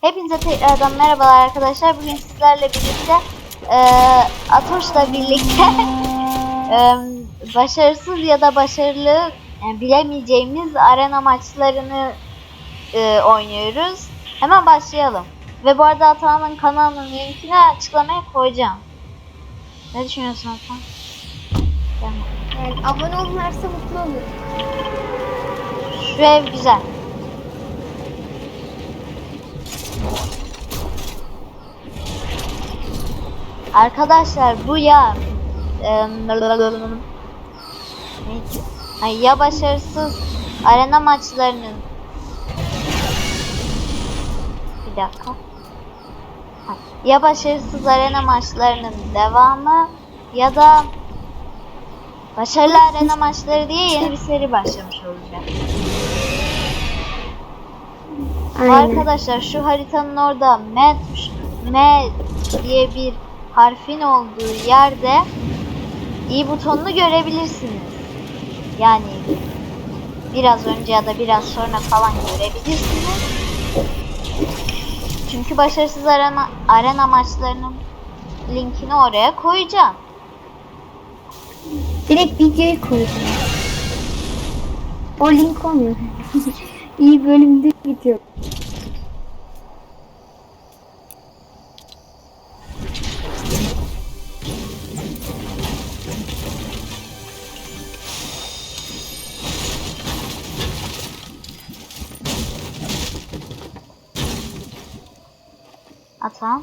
Hepinize tekrardan merhabalar arkadaşlar. Bugün sizlerle birlikte e, Atoş'la birlikte e, başarısız ya da başarılı yani bilemeyeceğimiz arena maçlarını e, oynuyoruz. Hemen başlayalım. Ve bu arada Atahan'ın kanalının linkini açıklamaya koyacağım. Ne düşünüyorsun? Tamam. Yani abone olurlarsa mutlu olurum. Şu ev güzel. Arkadaşlar bu ya ya başarısız arena maçlarının bir dakika. Ya başarısız arena maçlarının devamı ya da başarılı arena maçları diye yeni bir seri başlamış olacak. Arkadaşlar şu haritanın orada M M diye bir harfin olduğu yerde i butonunu görebilirsiniz. Yani biraz önce ya da biraz sonra falan görebilirsiniz. Çünkü başarısız arena, arena maçlarının linkini oraya koyacağım. Direkt videoyu koydum. O link olmuyor. İyi bölümde gidiyor. Ata.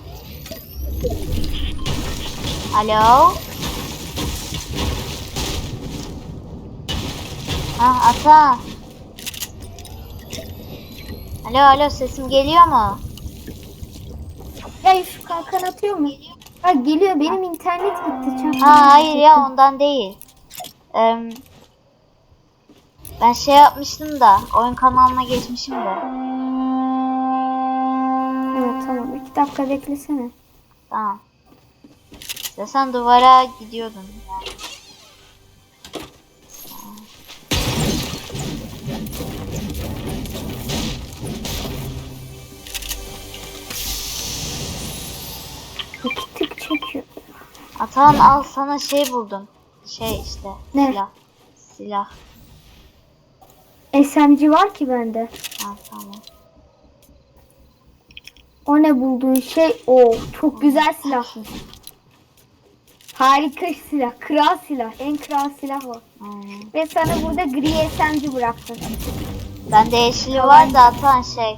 Alo. Ha Ata. Alo alo sesim geliyor mu? Ya Yusuf kalkan atıyor mu? Ha geliyor benim internet gitti. Çok Ha hayır ya ondan değil. Em, ben şey yapmıştım da oyun kanalına geçmişim de. Dakika beklesene. Tamam. Ya sen duvara gidiyordun yani. İki tık çekiyor. Atan al sana şey buldum. Şey işte Ne? silah. Silah. SMG var ki bende. Ha, tamam. O ne bulduğun şey? O çok güzel silahmış. Harika silah. Kral silah. En kral silah o. Aynen. Ve sana burada gri SMG bıraktım. Bende yeşili var da atan şey.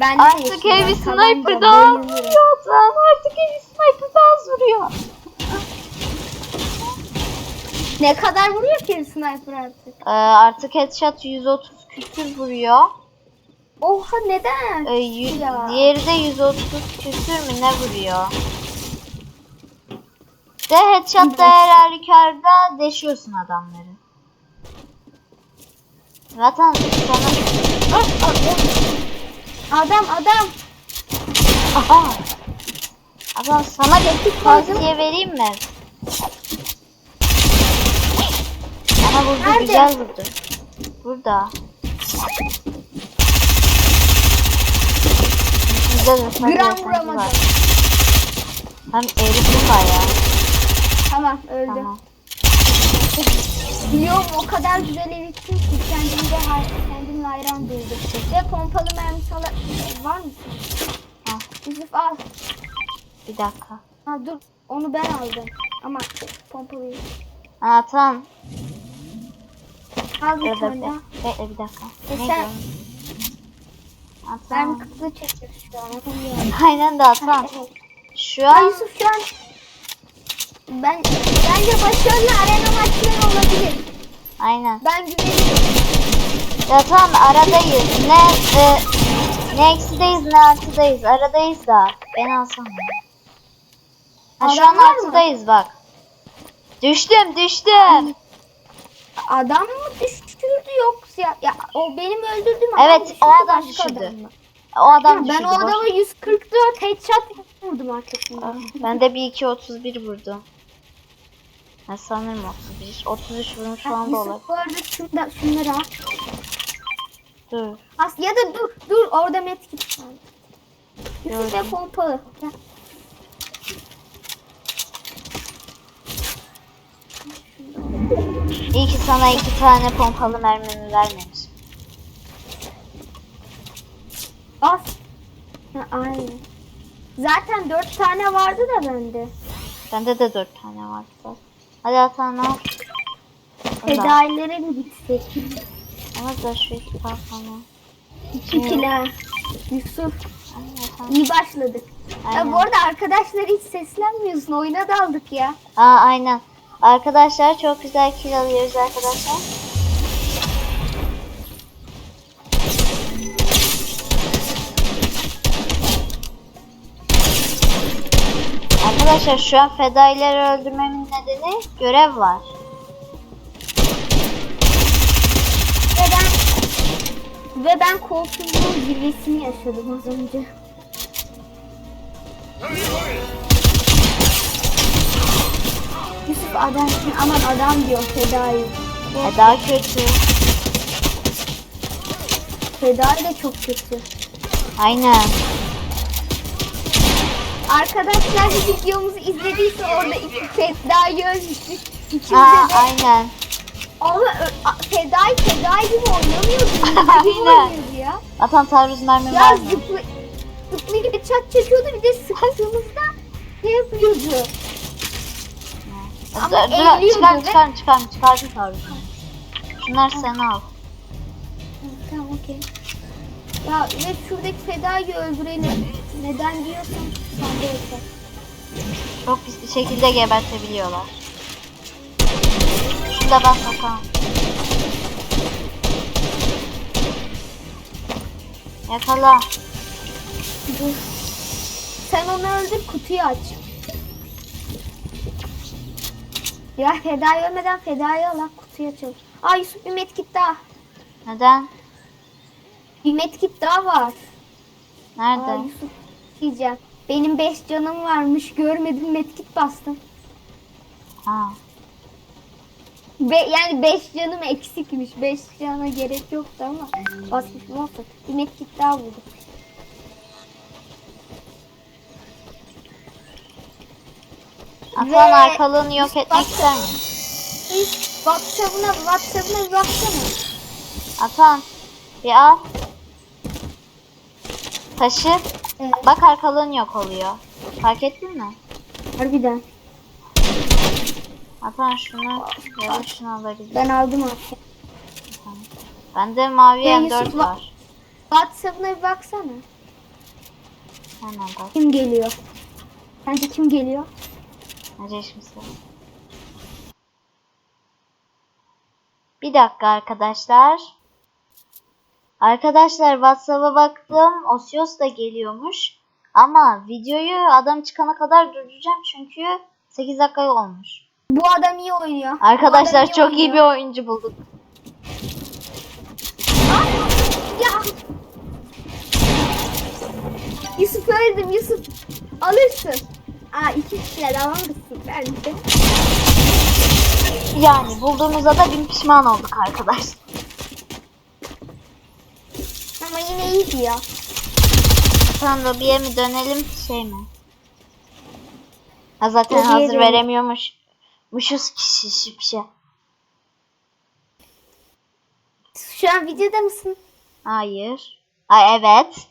Ben de Artık Tabanca, sniper'dan bayılırım. vuruyor atan. Artık heavy sniper'dan vuruyor. Ne kadar vuruyor ki sniper artık? Ee, artık headshot 130 küsür vuruyor. Oha neden? Ee, yü- Ya. diğeri de 130 küsür mü ne vuruyor? De headshot'ta her halükarda deşiyorsun adamları. Zaten sana... Adam adam. Aha! Adam sana bir tavsiye vereyim mi? Bana vurdu Nerede? güzel vurdu. Burada. Gram yasancı vuramadım. Hem erişim var ya. Tamam öldü. Tamam. Biliyorum o kadar güzel erittim ki kendimde kendimle hayran duydum. Ve pompalı mermisi ala- var mısın? Al. Yusuf al. Bir dakika. Ha dur onu ben aldım. Ama pompalıyı. Aa tamam. Al bir tane bekle. bir dakika. E sen- tamam. kıtlığı atamıyorum. Aynen de Atan. Şu an Yusuf şu an ben bence başarılı arena maçları olabilir. aynen. Ben güveniyorum. Ya tamam aradayız. Ne e, ne eksideyiz ne artıdayız. Aradayız da. Ben alsam. Ha, şu an artıdayız bak. Düştüm düştüm. Adam mı düşürdü yoksa ya, ya o benim öldürdüğüm adam Evet, o adam düşürdü. O adam ben düşürdü. o adama 144 headshot vurdum arkasından. Ben de bir 2 31 vurdum. Ha, sanırım 31. 33 vurmuş falan da olabilir. Bu arada şunda, şunları al. Dur. As ya da dur dur orada medkit var. Yusuf ve pompalı. Gel. İyi ki sana iki tane pompalı mermimi vermemiş. As. Ha, aynen. Zaten dört tane vardı da bende. Bende de dört tane var. zaten. Hadi Hasan al. Fedailere mi gitsek? Ama da şu iki parçanı. İki kila. Yusuf Aynen, Hasan. iyi başladık. Aynen. Ya bu arada arkadaşlar hiç seslenmiyorsun. Oyuna daldık ya. Aa aynen. Arkadaşlar çok güzel kill alıyoruz arkadaşlar. Arkadaşlar şu an fedaileri öldürmemin nedeni görev var. Ve ben ve ben koltuğumun zirvesini yaşadım az önce. Yusuf adam aman adam diyor fedai. E daha kötü. Fedai de çok kötü. Aynen. Arkadaşlar videomuzu izlediyse orada iki fedai ölmüştük. İkimize Aa de aynen. ama fedai fedai gibi oynamıyordu. Aynen. gibi ya. Atan taarruz mermi Ya var mı? zıplı, zıplayıp çat çekiyordu bir de sıktığımızda şey yapıyordu. Ama Dur, dur, eğiliyordu çıkar çıkar çıkar çıkar taarruz. Şunlar sen al. Tamam okey. Ya ve şuradaki fedayı öldürelim. Neden diyorsan sen de yeter. Çok pis bir şekilde gebertebiliyorlar. Şurada bak bakalım. Yakala. Dur. Sen onu öldür kutuyu aç. Ya fedayı ölmeden fedayı al lan, kutuyu açalım. Aa Yusuf bir medkit daha. Neden? Bir medkit daha var. Nerede? Yusuf diyeceğim. Benim 5 canım varmış görmedim medkit bastım. Ha. Be yani 5 canım eksikmiş. 5 cana gerek yoktu ama basmışım olsun. Bir medkit daha buldum. Ve- arkalığını yok etmek ister misin? WhatsApp'ına WhatsApp'ına bir baksana. Atan bir al. Taşı. Evet. Bak arkalığın yok oluyor. Fark ettin mi? Harbiden. Atan şunu ya da şunu alabilirim. Ben aldım artık. Bende mavi Ya M4 Yusuf, var. WhatsApp'ına bir baksana. Hemen bak. Kim geliyor? Sence kim geliyor? Necef misin? Bir dakika arkadaşlar. Arkadaşlar WhatsApp'a baktım. Osios da geliyormuş. Ama videoyu adam çıkana kadar durduracağım çünkü 8 dakika olmuş. Bu adam iyi oynuyor. Arkadaşlar adam çok iyi bir oynuyor. oyuncu bulduk. Ya. Yusuf öldüm Yusuf. Alırsın. Aa iki kişiler alırsın bence. Yani bulduğumuza da bin pişman olduk arkadaşlar. Ama yine iyiydi ya. Tamam lobiye mi dönelim şey mi? Ha zaten Lobiye hazır veremiyormuş. Muşuz kişi şipşe. Şu an videoda mısın? Hayır. Ay evet.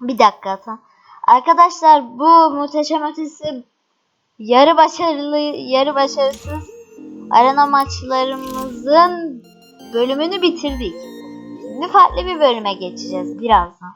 Bir dakika atan. Arkadaşlar bu muhteşem ötesi yarı başarılı yarı başarısız arena maçlarımızın bölümünü bitirdik. Şimdi farklı bir bölüme geçeceğiz birazdan.